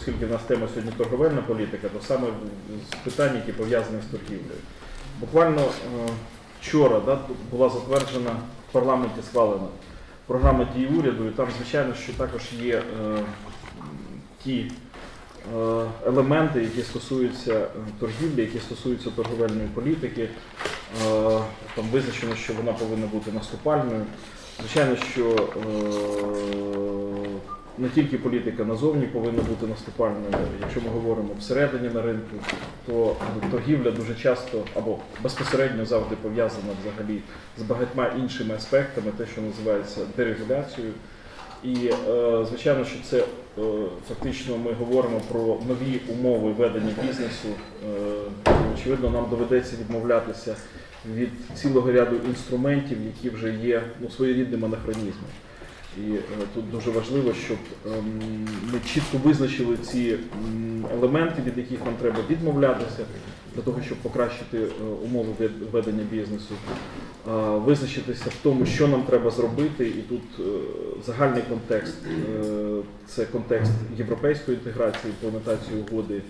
оскільки в нас тема сьогодні торговельна політика, то саме з питань, які пов'язані з торгівлею. Буквально е, вчора да, була затверджена в парламенті схвалена програма дій уряду, і там, звичайно, що також є е, ті е, елементи, які стосуються е, торгівлі, які стосуються торговельної політики. Е, Там визначено, що вона повинна бути наступальною. Звичайно, що е, не тільки політика назовні повинна бути наступальною. Якщо ми говоримо всередині на ринку, то торгівля дуже часто або безпосередньо завжди пов'язана взагалі з багатьма іншими аспектами, те, що називається дерегуляцією. І е, звичайно, що це е, фактично ми говоримо про нові умови ведення бізнесу. Е, очевидно, нам доведеться відмовлятися від цілого ряду інструментів, які вже є ну, своєрідним анахронізмом. І е, тут дуже важливо, щоб ем, ми чітко визначили ці елементи, від яких нам треба відмовлятися, для того, щоб покращити е, умови ведення бізнесу, е, визначитися в тому, що нам треба зробити. І тут загальний контекст це контекст європейської інтеграції, імплементації угоди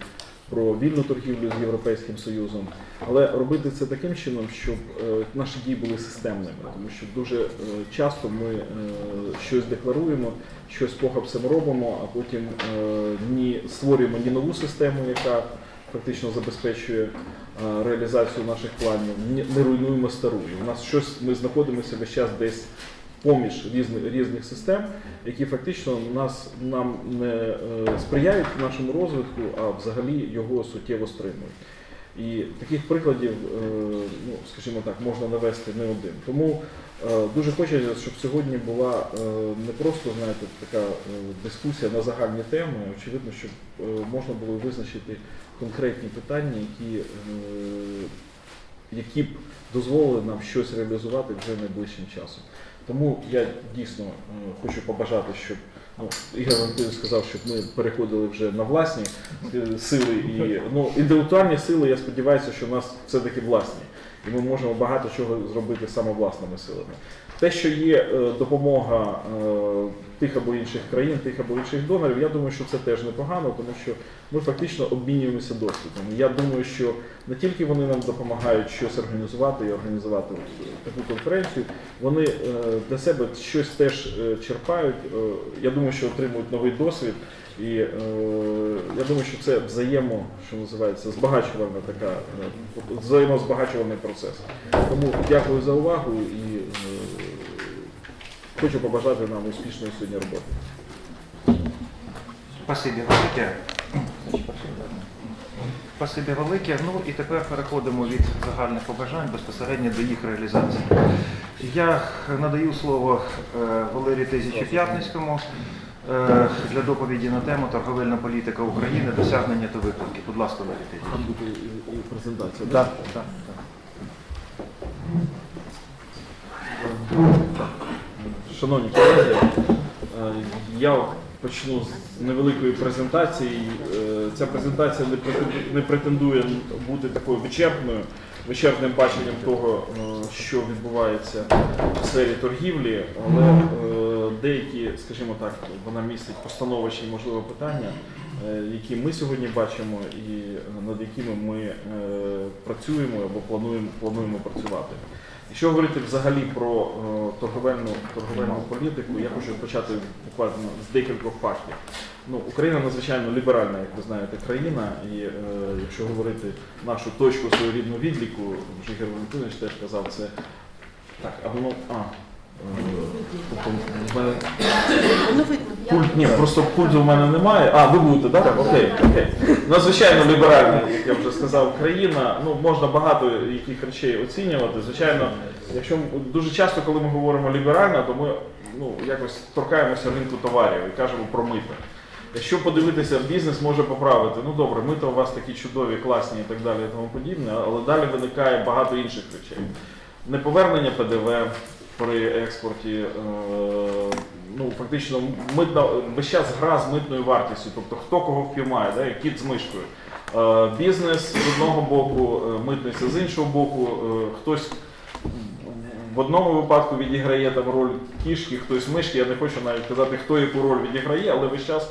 про вільну торгівлю з Європейським Союзом, але робити це таким чином, щоб е, наші дії були системними, тому що дуже е, часто ми е, щось декларуємо, щось похабцем робимо, а потім ні створюємо ні нову систему, яка фактично забезпечує реалізацію наших планів, не руйнуємо стару. У нас щось ми знаходимося весь час десь поміж різних, різних систем, які фактично нас нам не е, сприяють нашому розвитку, а взагалі його суттєво стримують. І таких прикладів, е, ну скажімо так, можна навести не один. Тому е, дуже хочеться, щоб сьогодні була не просто знаєте, така дискусія на загальні теми. Очевидно, щоб можна було визначити конкретні питання, які, які б дозволили нам щось реалізувати вже найближчим часом. Тому я дійсно е, хочу побажати, щоб ну, Ігор Валентинович сказав, щоб ми переходили вже на власні е, сили і ну, інтелектуальні сили, я сподіваюся, що в нас все-таки власні. І ми можемо багато чого зробити саме власними силами. Те, що є е, допомога тих або інших країн, тих або інших донорів, я думаю, що це теж непогано, тому що ми фактично обмінюємося досвідом. Я думаю, що не тільки вони нам допомагають щось організувати і організувати е, таку конференцію, вони е, для себе щось теж е, черпають. Я думаю, що отримують новий досвід. І я думаю, що це взаємо, що називається, збагачувальна така, взаємозбагачувальний процес. Тому дякую за увагу і хочу побажати нам успішної сьогодні роботи. Спасибі велике. Спасибі велике. Ну і тепер переходимо від загальних побажань безпосередньо до їх реалізації. Я надаю слово е, Валерію Тезічу П'ятницькому е, для доповіді на тему торговельна політика України, досягнення та виклики. Будь ласка, Валерій Тезіч. Там буде і, і презентація. Так, так, Шановні колеги, е, я почну з невеликої презентації. Е, Ця презентація не претендує бути такою вичерпною, вичерпним баченням того, е, що відбувається в сфері торгівлі, але деякі, скажімо так, вона містить постановочні, можливо, питання, які ми сьогодні бачимо і над якими ми працюємо або плануємо, плануємо працювати. Якщо говорити взагалі про е, торговельну, торговельну політику, я хочу почати буквально з декількох фактів. Ну, Україна надзвичайно ліберальна, як ви знаєте, країна, і е, якщо говорити нашу точку своєрідну відліку, Ігор Валентинович теж казав, це так, а воно. А, Пульт, ні, просто пульту в мене немає. А, ви будете, так? Окей, окей. Надзвичайно ліберальна, як я вже сказав, країна. Ну, можна багато яких речей оцінювати. Звичайно, якщо дуже часто, коли ми говоримо ліберальна, то ми ну, якось торкаємося ринку товарів і кажемо про мито. Якщо подивитися, бізнес може поправити, ну добре, мито у вас такі чудові, класні і так далі, і тому подібне, але далі виникає багато інших речей. Неповернення ПДВ при експорті, е, ну фактично митна весь час гра з митною вартістю, тобто хто кого впіймає, да, кіт з мишкою. Е, Бізнес з одного боку, е, митниця з іншого боку, хтось в одному випадку відіграє там роль кішки, хтось мишки. Я не хочу навіть казати, хто яку роль відіграє, але весь час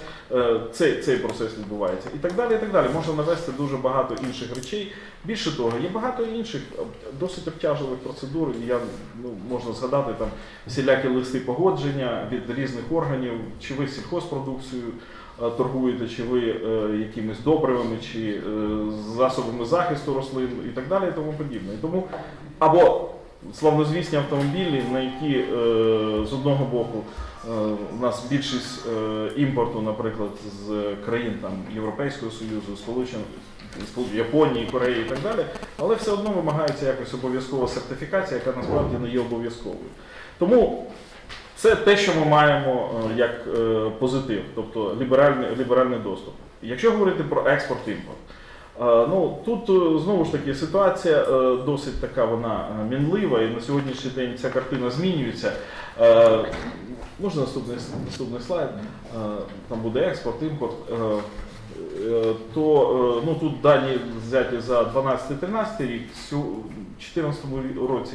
цей, цей процес відбувається. І так далі. і так далі. Можна навести дуже багато інших речей. Більше того, є багато інших е, досить обтяжливих процедур. Я ну, можна згадати там всілякі листи погодження від різних органів, чи ви сільхозпродукцією е, торгуєте, чи ви е, якимись добривами, чи е, засобами захисту рослин і так далі, і тому подібне. Тому або славнозвісні автомобілі, на які е, з одного боку е, у нас більшість е, імпорту, наприклад, з країн там, Європейського Союзу, Сполучених Сполуч- Японії, Кореї і так далі, але все одно вимагається якось обов'язкова сертифікація, яка насправді не є обов'язковою. Тому це те, що ми маємо е, як е, позитив, тобто ліберальний, ліберальний доступ. Якщо говорити про експорт-імпорт, е, ну тут е, знову ж таки ситуація е, досить така вона е, мінлива, і на сьогоднішній день ця картина змінюється. Можна наступний, наступний слайд? Е, Там буде експорт, імпорт. Е, е, То ну, тут дані взяті за 12-13 рік, у 2014 році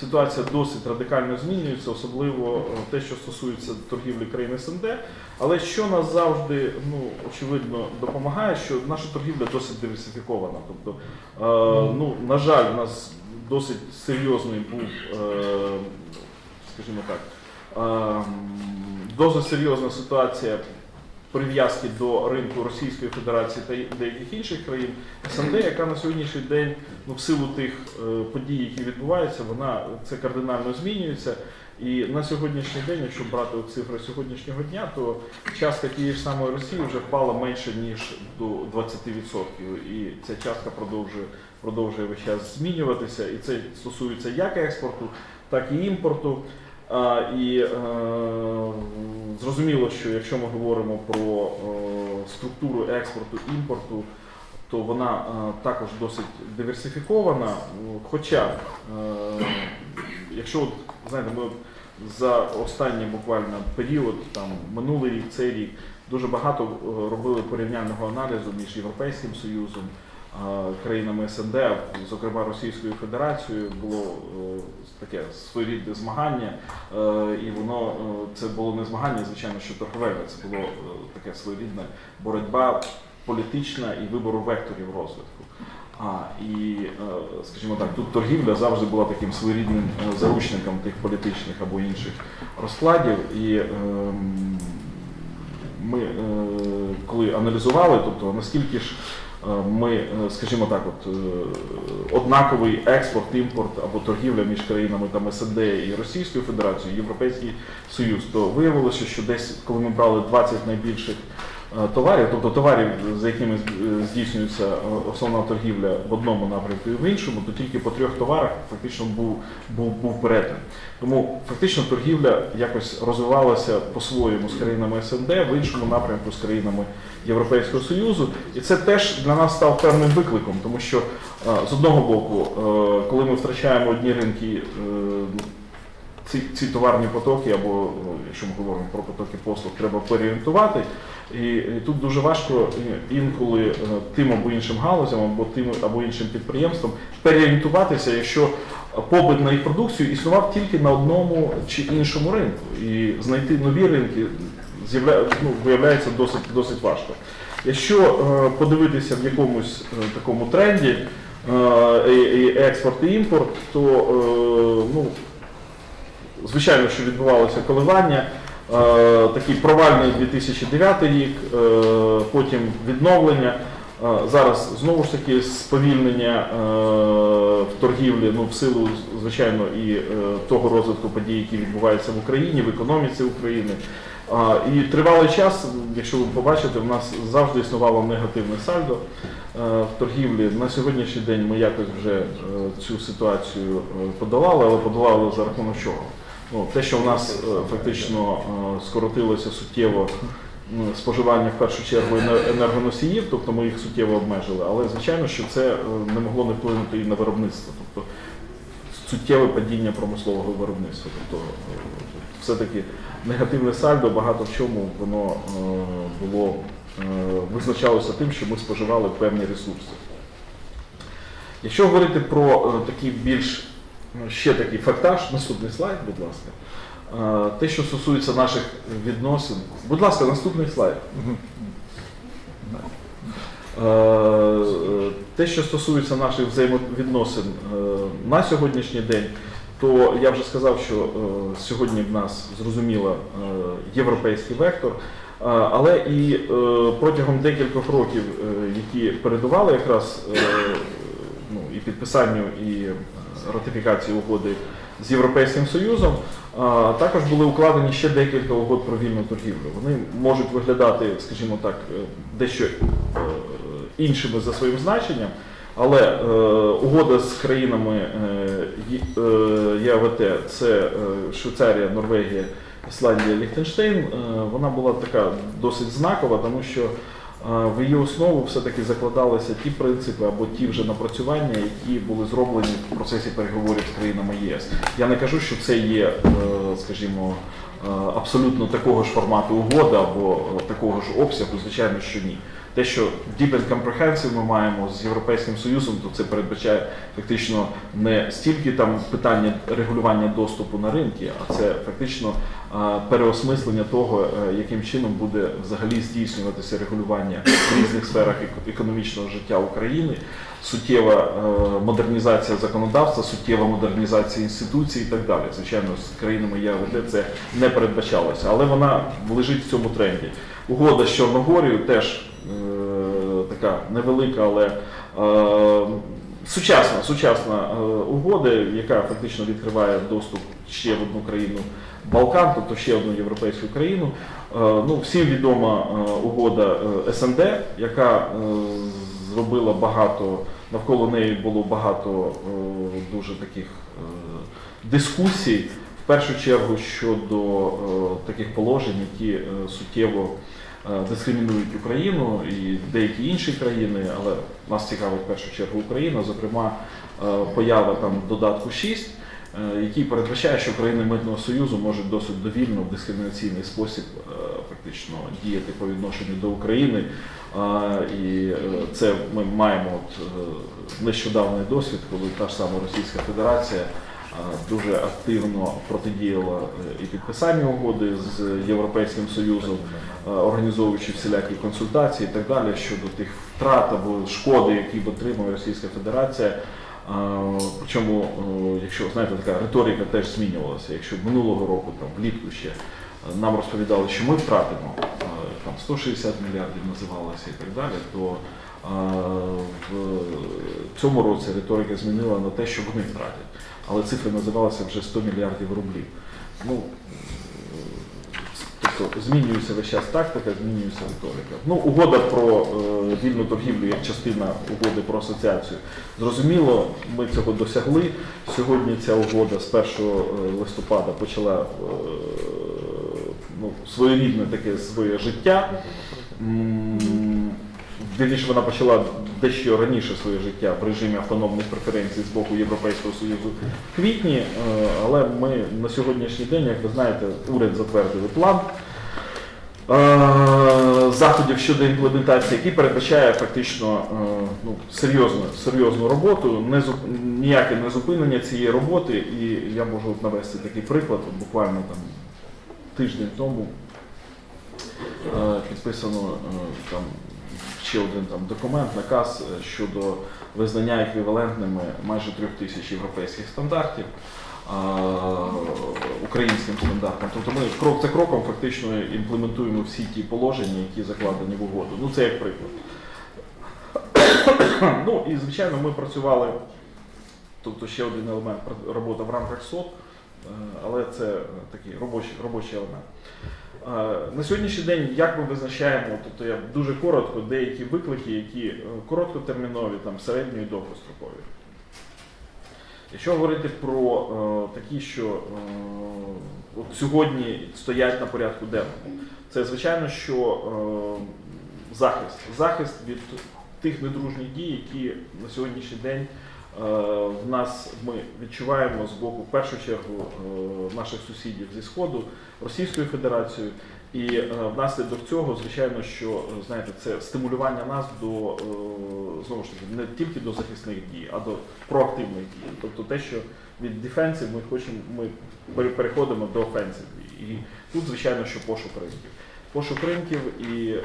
ситуація досить радикально змінюється, особливо те, що стосується торгівлі країн СНД. Але що нас завжди ну, очевидно допомагає, що наша торгівля досить диверсифікована. Тобто, ну, на жаль, у нас досить серйозний був, скажімо так, е, досить серйозна ситуація прив'язки до ринку Російської Федерації та деяких інших країн СНД, яка на сьогоднішній день, ну, в силу тих е, подій, які відбуваються, вона це кардинально змінюється. І на сьогоднішній день, якщо брати цифри сьогоднішнього дня, то частка тієї ж самої Росії вже впала менше ніж до 20%. І ця частка продовжує продовжує весь час змінюватися. І це стосується як експорту, так і імпорту. І е, зрозуміло, що якщо ми говоримо про е, структуру експорту імпорту, то вона е, також досить диверсифікована. Хоча, якщо знаєте, ми за останній буквально період, там минулий рік, цей рік, дуже багато робили порівняльного аналізу між Європейським Союзом, країнами СНД, зокрема Російською Федерацією, було е, таке своєрідне змагання, е, і воно е, це було не змагання, звичайно, що торговельне, це було таке своєрідне боротьба політична і вибору векторів розвитку. А, і, скажімо так, тут торгівля завжди була таким своєрідним заручником тих політичних або інших розкладів. І ем, ми, коли аналізували, тобто наскільки ж ми, е, скажімо так, от, е, однаковий експорт, імпорт або торгівля між країнами там СНД і Російською Федерацією, Європейський Союз, то виявилося, що десь, коли ми брали 20 найбільших е, товарів, тобто товарів, за якими здійснюється е, основна торгівля в одному напрямку і в іншому, то тільки по трьох товарах фактично був, був, був перетин. Тому фактично торгівля якось розвивалася по-своєму з країнами СНД, в іншому напрямку з країнами Європейського Союзу. І це теж для нас став певним викликом, тому що е, з одного боку, е, коли ми втрачаємо одні ринки, е, ці, ці товарні потоки, або ну, якщо ми говоримо про потоки послуг, треба переорієнтувати. І, тут дуже важко е, інколи е, тим або іншим галузям, або тим або іншим підприємствам переорієнтуватися, якщо попит на їх продукцію існував тільки на одному чи іншому ринку. І знайти нові ринки ну, виявляється досить, досить важко. Якщо е, подивитися в якомусь такому тренді і, експорт і імпорт, то ну, звичайно, що відбувалося коливання. Е, Такий провальний 2009 рік, е, потім відновлення. Е, Зараз знову ж таки сповільнення в торгівлі, ну в силу, звичайно, і того розвитку подій, які відбуваються в Україні, в економіці України. І тривалий час, якщо ви побачите, в нас завжди існувало негативне сальдо в торгівлі. На сьогоднішній день ми якось вже цю ситуацію подолали, але подолали за рахунок чого? Ну, те, що в нас е, фактично е, скоротилося суттєво споживання в першу чергу енергоносіїв, тобто ми їх суттєво обмежили, але звичайно, що це е, не могло не вплинути і на виробництво, тобто суттєве падіння промислового виробництва. Тобто все-таки негативне сальдо багато в чому воно було визначалося тим, що ми споживали певні ресурси. Якщо говорити про такий більш ще такий фактаж, наступний слайд, будь ласка. Те, що стосується наших відносин, будь ласка, наступний слайд. Те, що стосується наших взаємовідносин е, на сьогоднішній день, то я вже сказав, що е, сьогодні в нас зрозуміло е, європейський вектор, але і протягом декількох років, які передували якраз ну, і підписанню і ратифікації угоди з Європейським Союзом, також були укладені ще декілька угод про вільну торгівлю. Вони можуть виглядати, скажімо так, е, дещо е, іншими за своїм значенням, але е, угода з країнами ЄАВТ це Швейцарія, Норвегія, Ісландія, Ліхтенштейн. Вона була така досить знакова, тому що в її основу все-таки закладалися ті принципи або ті вже напрацювання, які були зроблені в процесі переговорів з країнами єС. Я не кажу, що це є, е, скажімо, е, абсолютно такого ж формату угоди або такого ж обсягу, звичайно, що ні. Те, що Deep Comprehensive ми маємо з Європейським Союзом, то це передбачає фактично не стільки там питання регулювання доступу на ринки, а це фактично переосмислення того, е, яким чином буде взагалі здійснюватися регулювання в різних сферах економічного життя України, суттєва е, модернізація законодавства, суттєва модернізація інституцій і так далі. Звичайно, з країнами ЄАВД це не передбачалося, але вона лежить в цьому тренді. Угода з Чорногорією теж е, така невелика, але е, сучасна, сучасна е, угода, яка фактично відкриває доступ ще в одну країну Балкан, тобто ще одну європейську країну. Ну, всім відома угода СНД, яка зробила багато, навколо неї було багато дуже таких дискусій. В першу чергу щодо е, таких положень, які е, суттєво е, дискримінують Україну і деякі інші країни, але нас цікавить в першу чергу Україна, зокрема поява там додатку 6, е, який передбачає, що країни Митного Союзу можуть досить довільно в дискримінаційний спосіб фактично діяти по відношенню до України. І це ми маємо от, нещодавний досвід, коли та ж сама Російська Федерація дуже активно протидіяла е, і підписанню угоди з Європейським Союзом, е, організовуючи всілякі консультації і так далі щодо тих втрат або шкоди, які отримує Російська Федерація. Е, Причому, е, якщо знаєте, така риторика теж змінювалася. Якщо минулого року, там влітку ще е, нам розповідали, що ми втратимо е, там 160 мільярдів називалося і так далі, то е, в цьому році риторика змінила на те, що вони втратять. Але цифри називалися вже 100 мільярдів рублів. Ну, е, тобто змінюється весь час тактика, змінюється риторика. Ну, угода про е, вільну торгівлю як частина угоди про асоціацію. Зрозуміло, ми цього досягли. Сьогодні ця угода з 1 листопада почала е, ну, своєрідне таке своє життя. Вірніше, вона почала дещо раніше своє життя в режимі автономних преференцій з боку Європейського Союзу в квітні, е, але ми на сьогоднішній день, як ви знаєте, уряд затвердили план е, заходів щодо імплементації, який передбачає фактично е, ну, серйозну, серйозну роботу, не зуп- ніяке не зупинення цієї роботи. І я можу навести такий приклад, буквально там тиждень тому підписано там ще один там документ, наказ е, щодо визнання еквівалентними майже трьох тисяч європейських стандартів українським стандартам. Тобто ми крок за кроком фактично імплементуємо всі ті положення, які закладені в угоду. Ну це як приклад. ну і звичайно, ми працювали. Тобто ще один елемент робота в рамках СОТ, е, але це такий робочий, робочий елемент. Е, На сьогоднішній день як ми визначаємо, тобто я дуже коротко, деякі виклики, які е, короткотермінові, там, середньо і довгострокові. Якщо говорити про е, такі, що от сьогодні стоять на порядку денному, це звичайно, що захист. Захист від тих недружніх дій, які на сьогоднішній день в нас ми відчуваємо з боку, в першу чергу, е, наших сусідів зі Сходу, Російською Федерацією І е, внаслідок цього, звичайно, що е, знаєте, це стимулювання нас до е, знову ж таки не тільки до захисних дій, а до проактивних дій. Тобто те, що від дефенсів ми хочемо, ми пере- переходимо до офенсів. І тут, звичайно, що пошук ринків. Пошук ринків і е,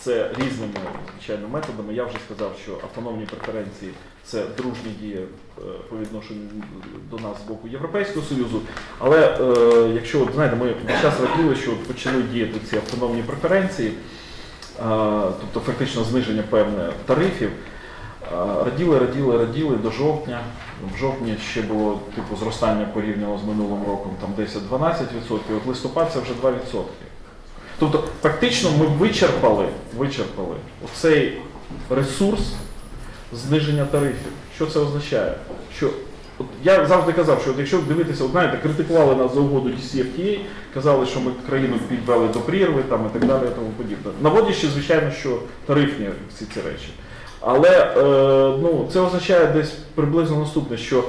це різними звичайно методами. Я вже сказав, що автономні преференції це дружні дії е, по відношенню до нас з боку Європейського Союзу. Але е, якщо от, знаєте, ми весь час раділи, що почали діяти ці автономні преференції, е, тобто фактично зниження певне тарифів. е, Раділи, раділи, раділи до жовтня. В жовтні ще було типу зростання порівняно з минулим роком там 10-12%, от листопад це вже 2%. Тобто, фактично ми вичерпали, вичерпали оцей ресурс зниження тарифів. Що це означає? Що от я завжди казав, що от якщо дивитися, от знаєте, критикували нас за угоду DCFTA, казали, що ми країну підвели до прірви там, і так далі, і тому подібне. Наводячи, звичайно, що тарифні всі ці речі. Але е, ну, це означає десь приблизно наступне, що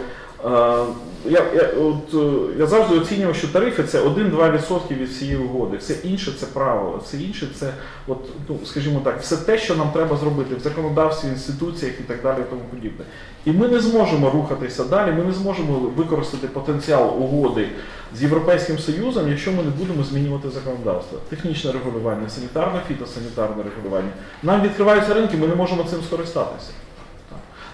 я, я, от, е, я завжди оцінював, що тарифи це 1-2% від всієї угоди. Все інше це правило, все інше це, от, ну, скажімо так, все те, що нам треба зробити в законодавстві, інституціях і так далі, тому подібне. І ми не зможемо рухатися далі, ми не зможемо використати потенціал угоди з Європейським Союзом, якщо ми не будемо змінювати законодавство. Технічне регулювання, санітарне, фітосанітарне регулювання. Нам відкриваються ринки, ми не можемо цим скористатися.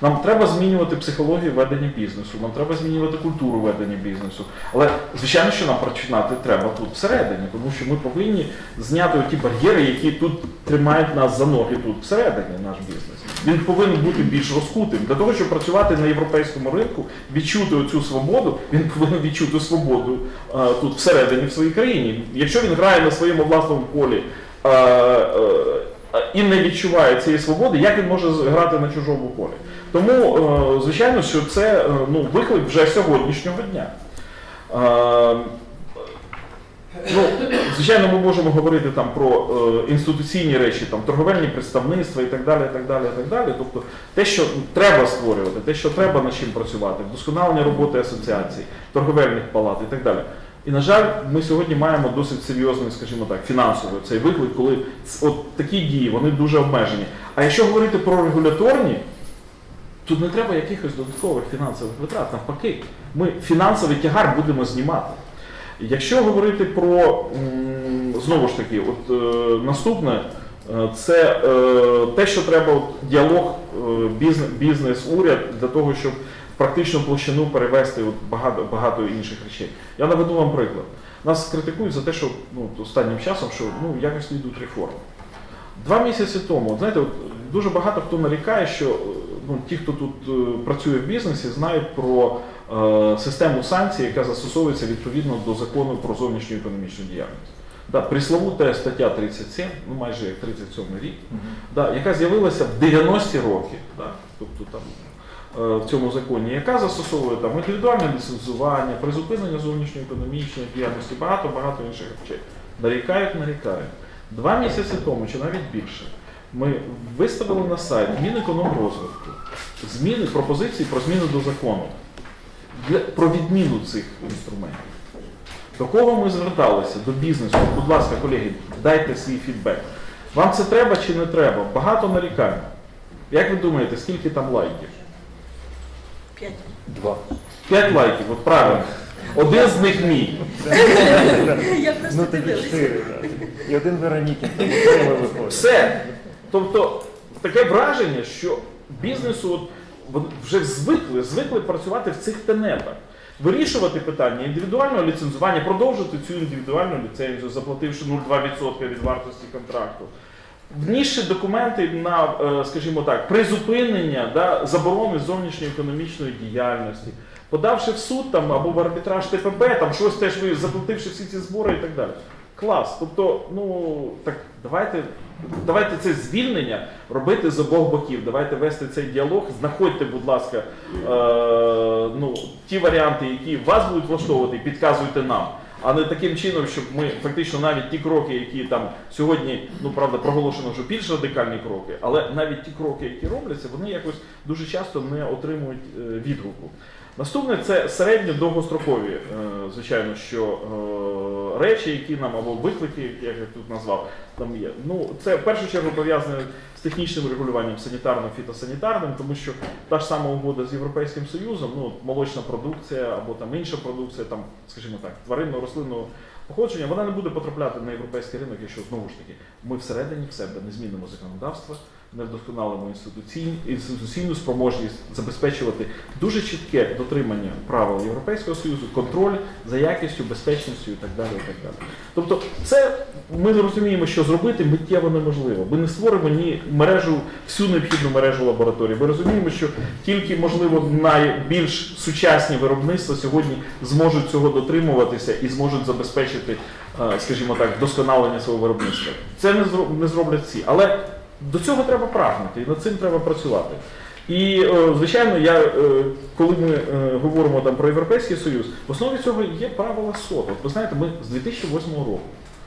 Нам треба змінювати психологію ведення бізнесу, нам треба змінювати культуру ведення бізнесу. Але звичайно, що нам починати треба тут всередині, тому що ми повинні зняти ті бар'єри, які тут тримають нас за ноги тут всередині, наш бізнес. Він повинен бути більш розкутим. Для того, щоб працювати на європейському ринку, відчути оцю свободу, він повинен відчути свободу е, тут всередині в своїй країні. Якщо він грає на своєму власному полі. е, е, і не відчуває цієї свободи, як він може грати на чужому полі. Тому, е, звичайно, що це е, ну, виклик вже сьогоднішнього дня. Е, Ну, звичайно, ми можемо говорити там про е, інституційні речі, там торговельні представництва і так далі, так далі, так далі. Тобто те, що треба створювати, те, що треба над чим працювати, вдосконалення роботи асоціацій, торговельних палат і так далі. І на жаль, ми сьогодні маємо досить серйозний, скажімо так, фінансовий цей виклик, коли от такі дії вони дуже обмежені. А якщо говорити про регуляторні, тут не треба якихось додаткових фінансових витрат. Навпаки, ми фінансовий тягар будемо знімати. Якщо говорити про знову ж таки, от е, наступне, е, це е, те, що треба от, діалог бізнес, бізнес-уряд для того, щоб практичну площину перевести от, багато, багато інших речей. Я наведу вам приклад. Нас критикують за те, що ну, останнім часом, що ну, якось не йдуть реформи. Два місяці тому, от, знаєте, от, дуже багато хто нарікає, що е, ну, ті, хто тут е, працює в бізнесі, знають про е, систему санкцій, яка застосовується відповідно до закону про зовнішню економічну діяльність. Да, присловута стаття 37, ну майже як 37 рік, да, яка з'явилася в 90-ті роки, да, тобто там в цьому законі, яка застосовує там індивідуальне ліцензування, призупинення зовнішньої економічної діяльності, багато-багато інших речей. Нарікають, нарікають. Два місяці тому, чи навіть більше, ми виставили на сайт Мінекономрозвитку зміни, пропозиції про зміни до закону для, про відміну цих інструментів. До кого ми зверталися? До бізнесу. Будь ласка, колеги, дайте свій фідбек. Вам це треба чи не треба? Багато нарікань. Як ви думаєте, скільки там лайків? П'ять. Два. П'ять лайків, от правильно. Один з них мій. Я просто Ну тоді дивилася. чотири. да. І один Веронікін, виходить. Все. Тобто таке враження, що бізнесу от, вони вже звикли, звикли працювати в цих тенетах. Вирішувати питання індивідуального ліцензування, продовжити цю індивідуальну ліцензію, заплативши 0,2% від вартості контракту. Внісши документи на, е, скажімо так, призупинення да, заборони зовнішньої економічної діяльності, подавши в суд там, або в арбітраж ТПБ, там щось теж ви заплативши всі ці збори і так далі. Клас. Тобто, ну так давайте, давайте це звільнення робити з обох боків. Давайте вести цей діалог. Знаходьте, будь ласка, е, ну, ті варіанти, які вас будуть влаштовувати, підказуйте нам. А не таким чином, щоб ми фактично навіть ті кроки, які там сьогодні, ну правда, проголошено вже більш радикальні кроки, але навіть ті кроки, які робляться, вони якось дуже часто не отримують е, відгуку. Наступне це середньо довгострокові, е, звичайно, що е, речі, які нам або виклики, як я тут назвав, там є. Ну, це в першу чергу пов'язане технічним регулюванням санітарно-фітосанітарним, тому що та ж сама угода з Європейським Союзом, ну, молочна продукція або там інша продукція, там, скажімо так, тваринного рослинного походження, вона не буде потрапляти на європейський ринок, якщо знову ж таки ми всередині в себе не змінимо законодавство, не вдосконалимо інституційну, спроможність забезпечувати дуже чітке дотримання правил Європейського Союзу, контроль за якістю, безпечністю і так далі. І так далі. Тобто, це ми не розуміємо, що зробити миттєво неможливо. Ми не створимо ні мережу, всю необхідну мережу лабораторій. Ми розуміємо, що тільки можливо найбільш сучасні виробництва сьогодні зможуть цього дотримуватися і зможуть забезпечити, е, скажімо так, вдосконалення свого виробництва. Це не зроблять всі, але до цього треба прагнути і над цим треба працювати. І, е, звичайно, я, е, коли ми е, говоримо там про Європейський Союз, в основі цього є правила СОТ. От ви знаєте, ми з 2008 року.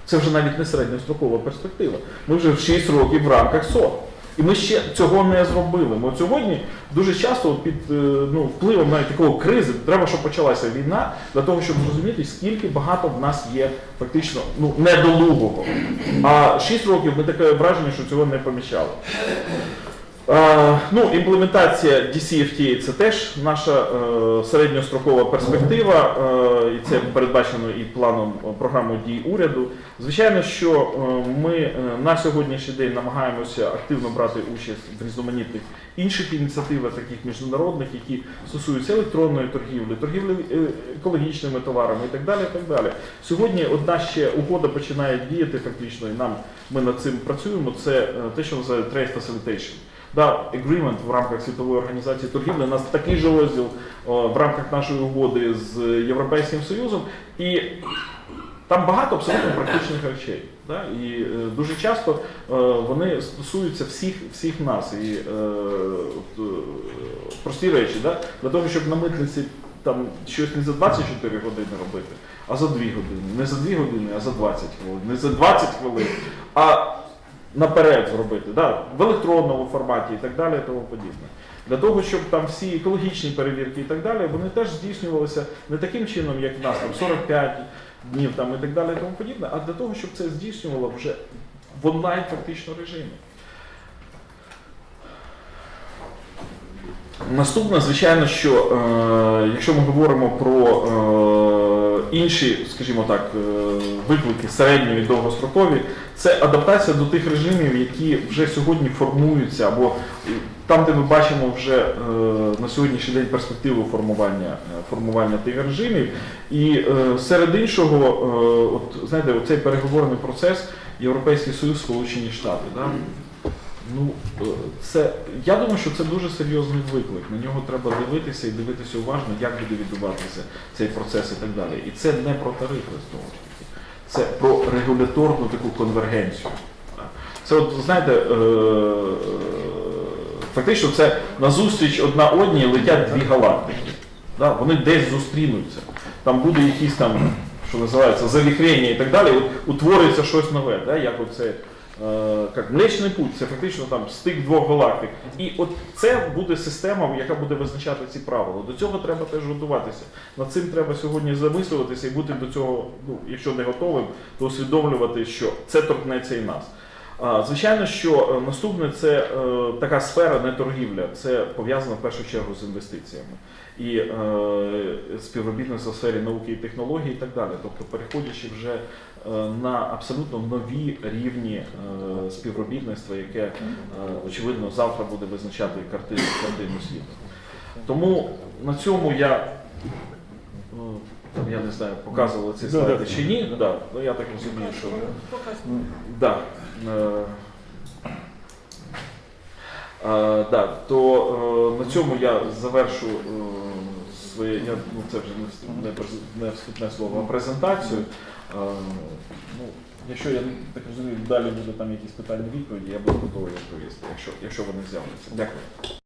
Це вже навіть не середньострокова перспектива. Ми вже в 6 років в рамках СОТ. І ми ще цього не зробили. Ми от сьогодні дуже часто під е, ну, впливом навіть такого кризи треба, щоб почалася війна, для того, щоб зрозуміти, скільки багато в нас є фактично ну, недолугого. А 6 років ми таке враження, що цього не поміщали. Ну, імплементація DCFTA це теж наша е, середньострокова перспектива, е, і це передбачено і планом е, програмою дій уряду. Звичайно, що ми на сьогоднішній день намагаємося активно брати участь в різноманітних інших ініціативах, таких міжнародних, які стосуються електронної торгівлі, торгівлі екологічними товарами і так далі. І так далі. Сьогодні одна ще угода починає діяти фактично, і нам ми над цим працюємо. Це те, що називають Trade Facilitation. Да, agreement в рамках світової організації торгівлі. У нас такий же розділ в рамках нашої угоди з Європейським Союзом, і там багато абсолютно практичних речей. Да? І е, дуже часто е, вони стосуються всіх, всіх нас. І е, е, прості речі, да? для того, щоб на митниці там щось не за 24 години робити, а за 2 години. Не за 2 години, а за 20 хвилин. Не за 20 хвилин, а наперед зробити, да, в електронному форматі і так далі, і тому подібне. Для того, щоб там всі екологічні перевірки і так далі, вони теж здійснювалися не таким чином, як в нас, там 45 днів там, і так далі, і тому подібне, а для того, щоб це здійснювало вже в онлайн фактично режимі. Наступне, звичайно, що е, якщо ми говоримо про е, інші, скажімо так, е, виклики середньої і довгострокові, це адаптація до тих режимів, які вже сьогодні формуються, або е, там, де ми бачимо вже е, на сьогоднішній день перспективу формування, формування тих режимів. І серед іншого, от знаєте, цей переговорний процес Європейський Союз, Сполучені Штати. Да? Ну, е, це, я думаю, що це дуже серйозний виклик. На нього треба дивитися і дивитися уважно, як буде відбуватися цей процес і так далі. І це не про тарифи знову ж таки. Це про регуляторну таку конвергенцію. Це, от, знаєте, е, фактично це назустріч одна одній летять дві галактики. Да? Вони десь зустрінуться. Там буде якісь там, що називається, завіхрення і так далі. От, утворюється щось нове, да? як оце. Е, як Млечний путь, це фактично там стик двох галактик. І от це буде система, яка буде визначати ці правила. До цього треба теж готуватися. Над цим треба сьогодні замислюватися і бути до цього, ну, якщо не готовим, то усвідомлювати, що це торкнеться і нас. Звичайно, що е, наступне це е, така сфера не торгівля, це пов'язано в першу чергу з інвестиціями і е, співробітництво в сфері науки і технологій і так далі. Тобто переходячи вже на абсолютно нові рівні е, співробітництва, яке е, очевидно завтра буде визначати картину, картину світу. Тому на цьому я. ну, там, Я не знаю, показували ці слайди чи ні. Да, ну, я так розумію, що Да. Е, е, да, то е, на цьому я завершу е, своє, я, ну, це вже не, не вступне слово, а презентацію. Е, ну, якщо я так розумію, далі буде там якісь питання відповіді, я буду готовий відповісти, якщо, якщо вони з'являться. Дякую.